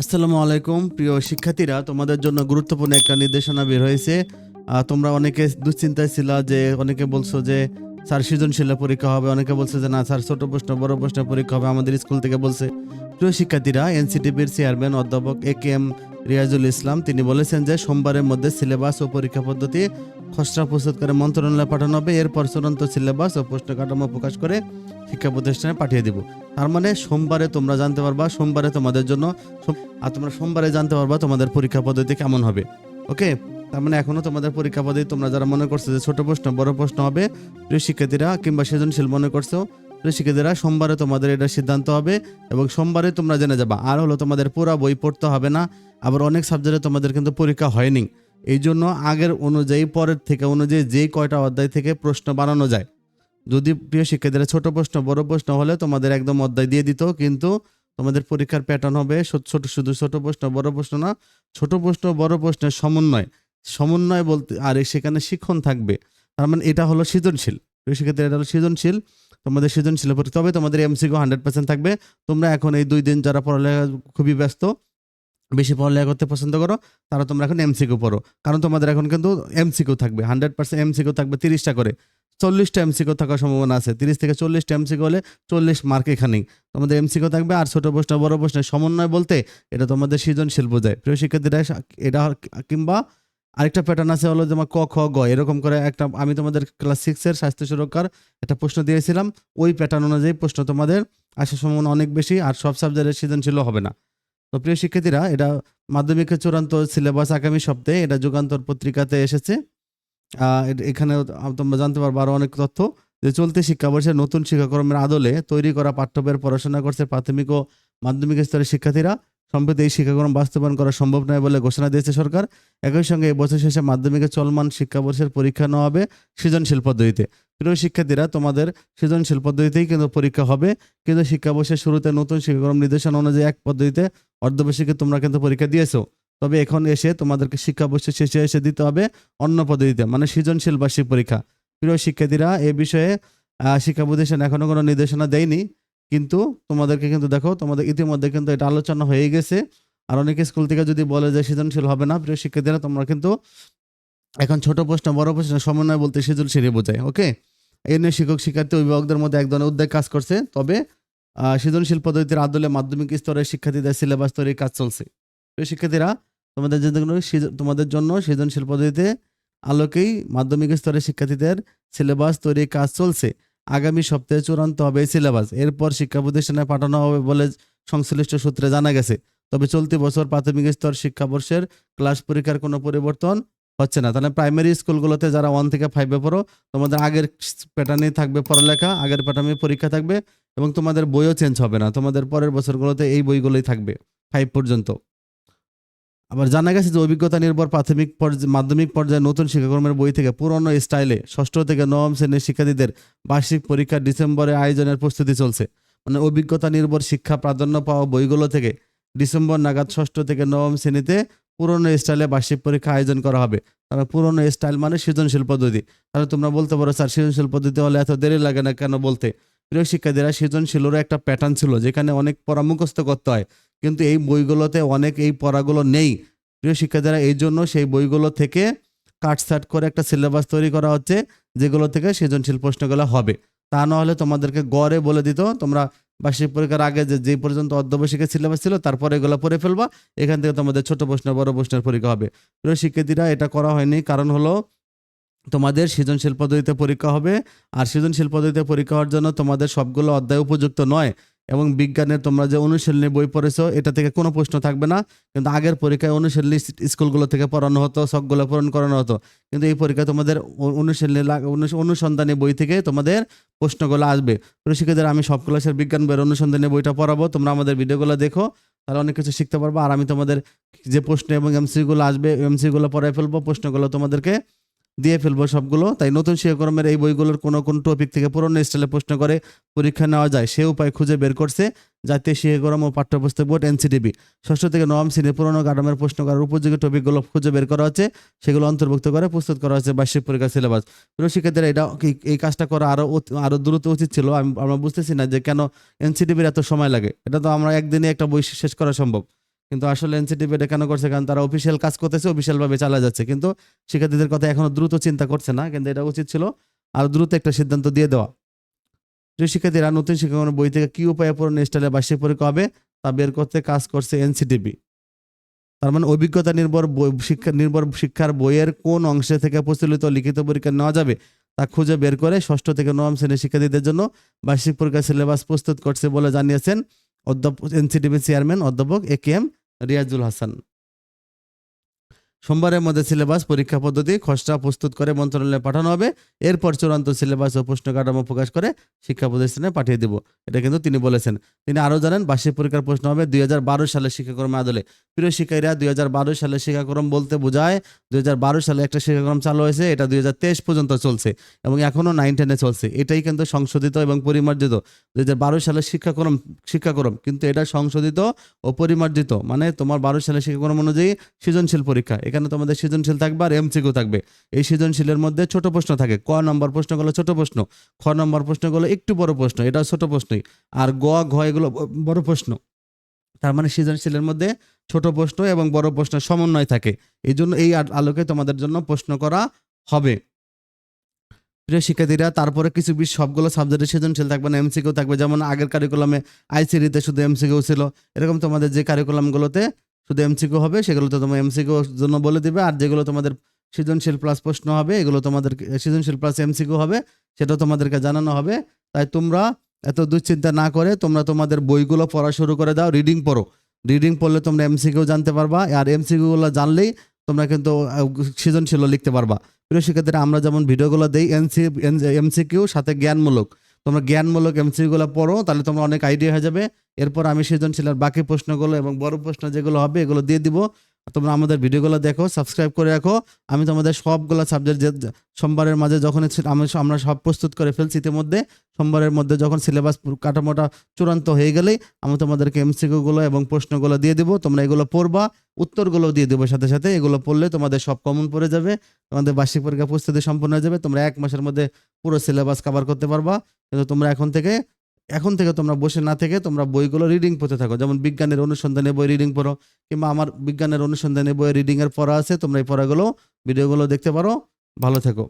আসসালামু আলাইকুম, প্রিয় শিক্ষার্থীরা। তোমাদের জন্য গুরুত্বপূর্ণ একটা নির্দেশনা বের হয়েছে। তোমরা অনেকে দুশ্চিন্তায় ছিল যে অনেকে বলছো যে, স্যার সৃজনশীল পরীক্ষা হবে। অনেকে বলছে যে, না, স্যার, ছোট প্রশ্ন, বড় প্রশ্ন পরীক্ষা হবে। আমাদের স্কুল থেকে বলছে। প্রিয় শিক্ষার্থীরা, এনসিটিভির চেয়ারম্যান অধ্যাপক এ কে এম রিয়াজুল ইসলাম, তিনি বলেছেন যে সোমবারের মধ্যে সিলেবাস ও পরীক্ষা পদ্ধতি খসড়া প্রস্তুত করে মন্ত্রণালয়ে পাঠানো হবে। এরপর চূড়ান্ত সিলেবাস ও প্রশ্ন কাঠামো প্রকাশ করে শিক্ষা প্রতিষ্ঠানে পাঠিয়ে দিব। তার মানে সোমবারে তোমরা জানতে পারবা, সোমবারে তোমাদের জন্য আর তোমরা সোমবারে জানতে পারবা তোমাদের পরীক্ষা পদ্ধতি কেমন হবে। ওকে? তার মানে এখনও তোমাদের পরীক্ষা পদ্ধতি তোমরা যারা মনে করছ যে ছোট প্রশ্ন, বড় প্রশ্ন হবে, প্রিয় শিক্ষার্থীরা কিংবা সৃজনশীল মনে করছ শিক্ষার্থীরা সোমবারে তোমাদের এটা সিদ্ধান্ত হবে এবং সোমবারে তোমরা জেনে যাবা, আর হলো তোমাদের পুরা বই পড়তে হবে না, আবার অনেক সাবজেক্টে তোমাদের কিন্তু পরীক্ষা হয়নি। এই জন্য আগের অনুযায়ী, পরের থেকে অনুযায়ী যেই কয়টা অধ্যায় থেকে প্রশ্ন বানানো যায়। যদি প্রিয় শিক্ষার্থীরা ছোট প্রশ্ন, বড় প্রশ্ন হলে তোমাদের একদম অধ্যায় দিয়ে দিত, কিন্তু তোমাদের পরীক্ষার প্যাটার্ন হবে ছোট শুধু ছোট প্রশ্ন, বড় প্রশ্ন না, ছোট প্রশ্ন, বড় প্রশ্নের সমন্বয়। সমন্বয় বলতে, আর সেখানে শিক্ষণ থাকবে। তার মানে এটা হলো সৃজনশীল। শিক্ষার্থীরা, এটা হলো সৃজনশীল। তোমাদের সৃজনশীল পরীক্ষা তবে তোমাদের এমসিকিউ হান্ড্রেড পার্সেন্ট থাকবে। তোমরা এখন এই দুই দিন যারা পড়ালেখা খুবই ব্যস্ত, বেশি পড়ালেখা করতে পছন্দ করো, তারা তোমরা এখন এমসিকিউ পড়ো। কারণ তোমাদের এখন কিন্তু এমসিকিউ থাকবে হান্ড্রেড পার্সেন্ট এমসিকিউ থাকবে তিরিশটা করে। চল্লিশটা এমসিকিউ থাকার সম্ভাবনা আছে, তিরিশ থেকে চল্লিশটা এমসিকিউ হলে চল্লিশ মার্ক এখানেই। তোমাদের এমসিকিউ থাকবে আর ছোটো প্রশ্ন, বড় প্রশ্নের সমন্বয় বলতে এটা তোমাদের সৃজনশীল বোঝায়। প্রিয় শিক্ষার্থীরা, এটা কিংবা আরেকটা প্যাটার্ন আছে হলো যেমন ক, খ, গ, এরকম করে একটা আমি তোমাদের ক্লাস সিক্সের স্বাস্থ্য সুরক্ষার একটা প্রশ্ন দিয়েছিলাম। ওই প্যাটার্ন অনুযায়ী প্রশ্ন তোমাদের আসার সম্ভাবনা অনেক বেশি আর সব সাবজেক্টের সৃজনশীল হবে না। তো প্রিয় শিক্ষার্থীরা, এটা মাধ্যমিকের চূড়ান্ত সিলেবাস আগামী সপ্তাহে, এটা যুগান্তর পত্রিকাতে এসেছে। এখানে তোমরা জানতে পারব আরও অনেক তথ্য। যে চলতি শিক্ষাবর্ষের নতুন শিক্ষাক্রমের আদলে তৈরি করা পাঠ্যবইয়ের পড়াশোনা করছে প্রাথমিক ও মাধ্যমিক স্তরের শিক্ষার্থীরা। সম্প্রতি এই শিক্ষাক্রম বাস্তবায়ন করা সম্ভব নয় বলে ঘোষণা দিয়েছে সরকার। একই সঙ্গে এই বছর শেষে মাধ্যমিকের চলমান শিক্ষাবর্ষের পরীক্ষা নেওয়া হবে সৃজনশীল পদ্ধতিতে। প্রিয় শিক্ষার্থীরা, তোমাদের সৃজনশীল পদ্ধতিতেই কিন্তু পরীক্ষা হবে। কিন্তু শিক্ষাবর্ষের শুরুতে নতুন শিক্ষাক্রম নির্দেশনা অনুযায়ী এক পদ্ধতিতে অর্ধবার্ষিকী তোমরা কিন্তু পরীক্ষা দিয়েছ। তবে এখন এসে তোমাদেরকে শিক্ষাবর্ষের শেষে এসে দিতে হবে অন্য পদ্ধতিতে মানে সৃজনশীল বার্ষিক পরীক্ষা। প্রিয় শিক্ষার্থীরা, এ বিষয়ে শিক্ষা প্রতিষ্ঠান এখনও কোনো নির্দেশনা দেয়নি। কিন্তু তোমাদেরকে কিন্তু দেখো, তোমাদের ইতিমধ্যে কিন্তু এটা আলোচনা হয়ে গেছে। আর অনেক স্কুল থেকে যদি বলে যে সৃজনশীল হবে না, প্রিয় শিক্ষার্থীরা, তোমরা কিন্তু এখন ছোট প্রশ্ন, বড় প্রশ্ন সমন্বয় বলতে সৃজনশীল বোঝায়, ওকে? এই নিয়ে শিক্ষক, শিক্ষার্থী, অভিভাবকদের মধ্যে এক ধরনের উদ্যোগ কাজ করছে। তবে সৃজনশীল পদ্ধতির আদলে মাধ্যমিক স্তরের শিক্ষার্থীদের সিলেবাস তৈরির কাজ চলছে। প্রিয় শিক্ষার্থীরা, তোমাদের জন্য তোমাদের জন্য সৃজনশীল পদ্ধতিতে আলোকেই মাধ্যমিক স্তরের শিক্ষার্থীদের সিলেবাস তৈরির কাজ চলছে। আগামী সপ্তাহে চূড়ান্ত হবে এই সিলেবাস। এরপর শিক্ষা প্রতিষ্ঠানে পাঠানো হবে বলে সংশ্লিষ্ট সূত্রে জানা গেছে। তবে চলতি বছর প্রাথমিক স্তর শিক্ষাবর্ষের ক্লাস পরীক্ষার কোনো পরিবর্তন হচ্ছে না। তাহলে প্রাইমারি স্কুলগুলোতে যারা ওয়ান থেকে ফাইভে পড়ো, তোমাদের আগের প্যাটার্নে থাকবে পড়ালেখা, আগের প্যাটার্নে পরীক্ষা থাকবে এবং তোমাদের বইও চেঞ্জ হবে না। তোমাদের পরের বছরগুলোতে এই বইগুলোই থাকবে ফাইভ পর্যন্ত। আবার জানা গেছে যে অভিজ্ঞতা নির্ভর প্রাথমিক পর্যায়ে, মাধ্যমিক পর্যায়ে নতুন শিক্ষাক্রমের বই থেকে পুরনো স্টাইলে ষষ্ঠ থেকে নবম শ্রেণির শিক্ষার্থীদের বার্ষিক পরীক্ষা ডিসেম্বরে আয়োজনের প্রস্তুতি চলছে। মানে অভিজ্ঞতা নির্ভর শিক্ষা প্রাধান্য পাওয়া বইগুলো থেকে ডিসেম্বর নাগাদ ষষ্ঠ থেকে নবম শ্রেণীতে পুরনো স্টাইলে বার্ষিক পরীক্ষা আয়োজন করা হবে। তাহলে পুরনো স্টাইল মানে সৃজনশীল পদ্ধতি। তাহলে তোমরা বলতে পারো, স্যার, সৃজনশীল পদ্ধতি হলে এত দেরি লাগে না কেন? বলতে প্রিয় শিক্ষার্থীরা, সৃজনশীলেরও একটা প্যাটার্ন ছিল যেখানে অনেক পড়া মুখস্থ করতে হয়। কিন্তু এই বইগুলোতে অনেক এই পড়াগুলো নেই। প্রিয় শিক্ষার্থীরা, এই জন্য সেই বইগুলো থেকে কাটসাট করে একটা সিলেবাস তৈরি করা হচ্ছে, যেগুলো থেকে সৃজনশীল প্রশ্নগুলো হবে। তা না হলে তোমাদেরকে গড়ে বলে দিত, তোমরা বার্ষিক পরীক্ষার আগে যে যে পর্যন্ত অর্ধবার্ষিকের সিলেবাস ছিল, তারপরে এগুলো পড়ে ফেলবা, এখান থেকে তোমাদের ছোট প্রশ্ন, বড় প্রশ্নের পরীক্ষা হবে। প্রিয় শিক্ষার্থীরা, এটা করা হয়নি। কারণ হলো তোমাদের সৃজনশীল পদ্ধতিতে পরীক্ষা হবে আর সৃজনশীল পদ্ধতিতে পরীক্ষা হওয়ার জন্য তোমাদের সবগুলো অধ্যায় উপযুক্ত নয় এবং বিজ্ঞানের তোমরা যে অনুশীলনী বই পড়েছো, এটা থেকে কোনো প্রশ্ন থাকবে না। কিন্তু আগের পরীক্ষায় অনুশীলনী স্কুলগুলো থেকে পড়ানো হতো সবগুলো পূরণ করানো হতো। কিন্তু এই পরীক্ষায় তোমাদের অনুশীলনী অনুসন্ধানী বই থেকে তোমাদের প্রশ্নগুলো আসবে। প্রশিক্ষকদের আমি সব ক্লাসের বিজ্ঞান বইয়ের অনুসন্ধানী বইটা পড়াবো, তোমরা আমাদের ভিডিওগুলো দেখো, তাহলে অনেক কিছু শিখতে পারব। আর আমি তোমাদের যে প্রশ্ন এবং এমসিগুলো আসবে এমসিগুলো পড়াই ফেলব, প্রশ্নগুলো তোমাদেরকে দিয়ে ফেলব সবগুলো। তাই নতুন শিক্ষাক্রমের এই বইগুলোর কোনো কোন টপিক থেকে পুরনো স্টাইলে প্রশ্ন করে পরীক্ষা নেওয়া যায়। সে উপায় খুঁজে বের করছে জাতীয় শিক্ষাক্রম ও পাঠ্যপুস্তক বোর্ড এনসিটিভি। ষষ্ঠ থেকে নবম শ্রেণির পুরনো কাঠামের প্রশ্ন করার উপযোগী টপিকগুলো খুঁজে বের করা হচ্ছে। সেগুলো অন্তর্ভুক্ত করে প্রস্তুত করা হচ্ছে বার্ষিক পরীক্ষার সিলেবাস প্রিয় শিক্ষার্থীরা, এটা এই কাজটা করা আরও আরও দ্রুত উচিত ছিল? আমি, আমরা বুঝতেছি না যে কেন এনসিটিভির এত সময় লাগে। এটা তো আমরা একদিনে একটা বই শেষ করা সম্ভব। কিন্তু আসলে এনসিটিভি এটা কেন করছে? কারণ তারা অফিসিয়াল কাজ করতেছে অফিসিয়াল ভাবে চালা যাচ্ছে। কিন্তু শিক্ষার্থীদের কথা এখনও দ্রুত চিন্তা করছে না, কিন্তু এটা উচিত ছিল আর দ্রুত একটা সিদ্ধান্ত দিয়ে দেওয়া। যে শিক্ষার্থীরা, নতুন শিক্ষাক্রমের বই থেকে কী উপায়ে পূরণ স্টাইলে বার্ষিক পরীক্ষা হবে তা বের করতে কাজ করছে এনসিটিভি তার মানে অভিজ্ঞতা নির্ভর বই, শিক্ষা নির্ভর শিক্ষার বইয়ের কোন অংশে থেকে প্রচলিত লিখিত পরীক্ষা নেওয়া যাবে তা খুঁজে বের করে ষষ্ঠ থেকে নবম শ্রেণির শিক্ষার্থীদের জন্য বার্ষিক পরীক্ষার সিলেবাস প্রস্তুত করছে বলে জানিয়েছেন অধ্যাপক এনসিটিভি চেয়ারম্যান অধ্যাপক A K M Riazul Hasan. সোমবারের মধ্যে সিলেবাস পরীক্ষা পদ্ধতি, খসড়া প্রস্তুত করে মন্ত্রণালয়ে পাঠানো হবে। এরপর চূড়ান্ত সিলেবাস ও প্রশ্ন কাঠামো প্রকাশ করে শিক্ষা প্রতিষ্ঠানে পাঠিয়ে দেব। এটা কিন্তু তিনি বলেছেন। তিনি আরও জানেন, বার্ষিক পরীক্ষার প্রশ্ন হবে দুই হাজার বারো সালে শিক্ষাকর্ম আদলে। প্রিয় শিক্ষার্থীরা, দুই সালের শিক্ষাক্রম বলতে বোঝায়, দুই হাজার বারো সালে একটা শিক্ষাক্রম চালু হয়েছে, এটা দুই হাজার তেইশ পর্যন্ত চলছে এবং এখনও নাইন টেনে চলছে। এটাই কিন্তু সংশোধিত এবং পরিমার্জিত। দু হাজার বারো সালের শিক্ষাক্রম শিক্ষাক্রম কিন্তু এটা সংশোধিত ও পরিমার্জিত। মানে তোমার বারো সালের শিক্ষাক্রম অনুযায়ী সৃজনশীল পরীক্ষা। এখানে তোমাদের সৃজনশীল থাকবে আর এমসিকিউ থাকবে। এই সৃজনশীলের মধ্যে ছোট প্রশ্ন থাকে। ক নম্বর প্রশ্নগুলো ছোট প্রশ্ন, খ নম্বর প্রশ্নগুলো একটু বড় প্রশ্ন এটা ছোট প্রশ্নই। আর গ, ঘ এগুলো বড় প্রশ্ন। তার মানে সৃজনশীলের মধ্যে ছোট প্রশ্ন এবং বড় প্রশ্নের সমন্বয় থাকে। এই জন্য এই আলোকে তোমাদের জন্য প্রশ্ন করা হবে। প্রিয় শিক্ষার্থীরা, তারপরে কিছু বিষ সবগুলো সাবজেক্টে সৃজনশীল থাকবে না এমসিকিউ থাকবে। যেমন আগের কারিকুলামে আইসিডিতে শুধু এমসিকিউ ছিল। এরকম তোমাদের যে কারিকুলামগুলোতে শুধু এমসিকিউ হবে, সেগুলো তো তোমার এমসিকিউ জন্য বলে দিবে। আর যেগুলো তোমাদের সৃজনশীল প্লাস প্রশ্ন হবে, এগুলো তোমাদের সৃজনশীল প্লাস এমসিকিউ হবে সেটা তোমাদেরকে জানানো হবে। তাই তোমরা এত দুশ্চিন্তা না করে তোমরা তোমাদের বইগুলো পড়া শুরু করে দাও রিডিং পড়ো। রিডিং পড়লে তোমরা এমসিকিউ জানতে পারবা আর এমসিকিউগুলো জানলেই তোমরা কিন্তু আহ, সৃজনশীলও লিখতে পারবা। প্রিয় শিক্ষার্থীরা আমরা যেমন ভিডিওগুলো দেই এনসি এমসিকিউ সাথে জ্ঞানমূলক। তোমরা জ্ঞানমূলক এমসিকিউগুলো পড়ো তাহলে তোমরা অনেক আইডিয়া হয়ে যাবে। এরপর আমি সৃজনশীলের বাকি প্রশ্নগুলো এবং বড় প্রশ্ন যেগুলো হবে এগুলো দিয়ে দিব। তোমরা আমাদের ভিডিওগুলো দেখো সাবস্ক্রাইব করে রাখো। আমি তোমাদের সবগুলো সাবজেক্ট যে সোমবারের মাঝে যখন আমি আমরা সব প্রস্তুত করে ফেলছি ইতিমধ্যে, সোমবারের মধ্যে যখন সিলেবাস কাঠামোটা চূড়ান্ত হয়ে গেলেই আমি তোমাদেরকে এমসিকিউগুলো এবং প্রশ্নগুলো দিয়ে দেবো। তোমরা এগুলো পড়বা উত্তরগুলো দিয়ে দেবো। সাথে সাথে এগুলো পড়লে তোমাদের সব কমন পড়ে যাবে, তোমাদের বার্ষিক পরীক্ষা প্রস্তুতি সম্পন্ন হয়ে যাবে। তোমরা এক মাসের মধ্যে পুরো সিলেবাস কভার করতে পারবা। কিন্তু তোমরা এখন থেকে এখন থেকে তোমরা বসে না থেকে তোমরা বইগুলো রিডিং পড়তে থাকো। যেমন বিজ্ঞানের অনুসন্ধানে বই রিডিং পড়ো, কিংবা আমার বিজ্ঞানের অনুসন্ধানে বই রিডিংয়ের পড়া আছে, তোমরা এই পড়াগুলো ভিডিওগুলো দেখতে পারো। ভালো থেকো।